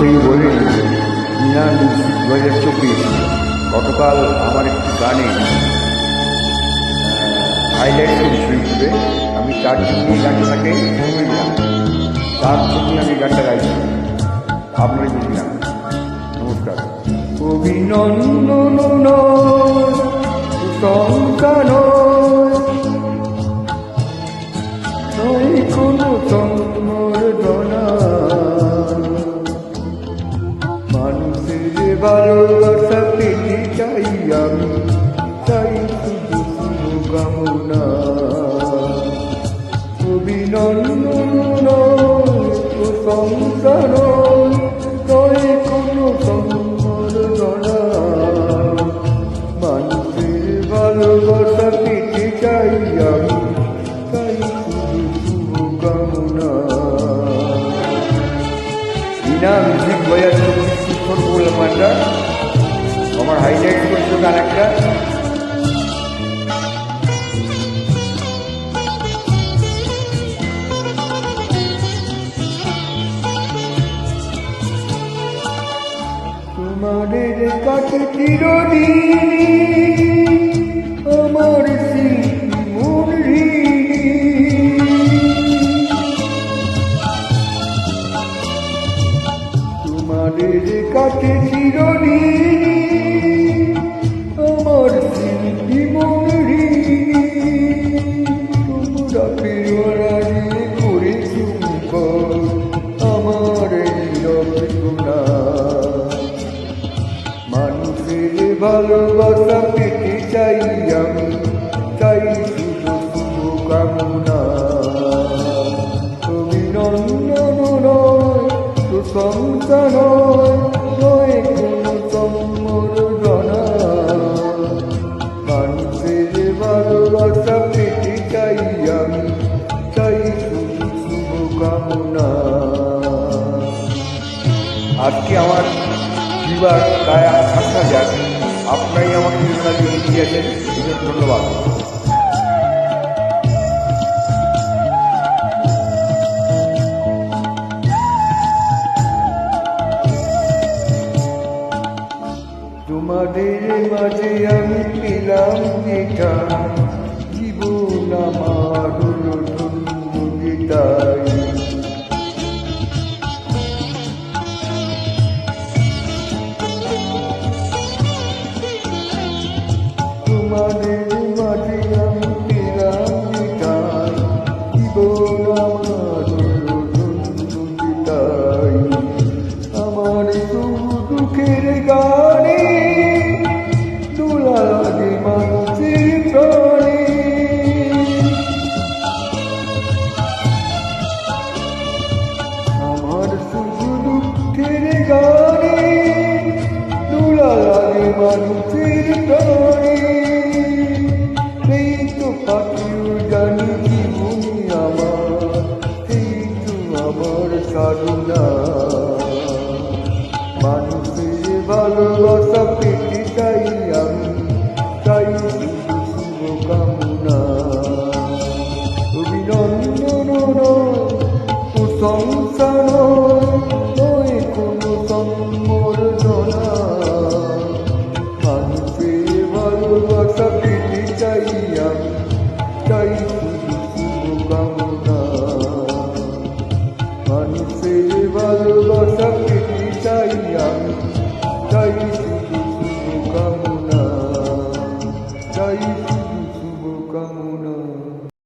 থেকে বলে মিউজিক দু হাজার চব্বিশ গতকাল আমার একটি গানে হাইলাইট করেছিল ইউটিউবে আমি তার জন্য গানটাকে শুনলাম তার জন্য আমি গানটা গাইছি। আপনারই বুঝলাম নমস্কার। ভালোবাসা পেতে চাই আমি চাই শুধু শুভকামনা অভিনন্দন নয় নয় কোনো সম্বর্ধনা মানুষের ভালোবাসা পেতে চাই আমি চাই শুধু শুভকামনা বিনা মিউজিক বাজার সুস্থর বললাম একটা আমার হাইলাইট করছিল গান একটা। তোমাদের কাছে চিরদিন আমার কাছে চিরদিন আমার স্মৃতি মন তোমরা প্রিয়রাজি করে চুম্ব আমার নীরব মানুষের ভালোবাসা পেতে চাই আমি, চাই শুধু শুভকামনা। অভিনন্দন নয় প্রশংসা আজকে আমার বিবার তাই থাকা যাক আপনারই আমাকে যোজনা দিয়ে দিয়েছেন এই জন্য ধন্যবাদ তোমাদের মাঝে আমি পেলাম যেটা তোমাদের ভালোবাসা পেতে চাই আমি শুধু শুভকামনা অভিনন্দন নয় নয় কোনো সম্বর্ধনা। চাই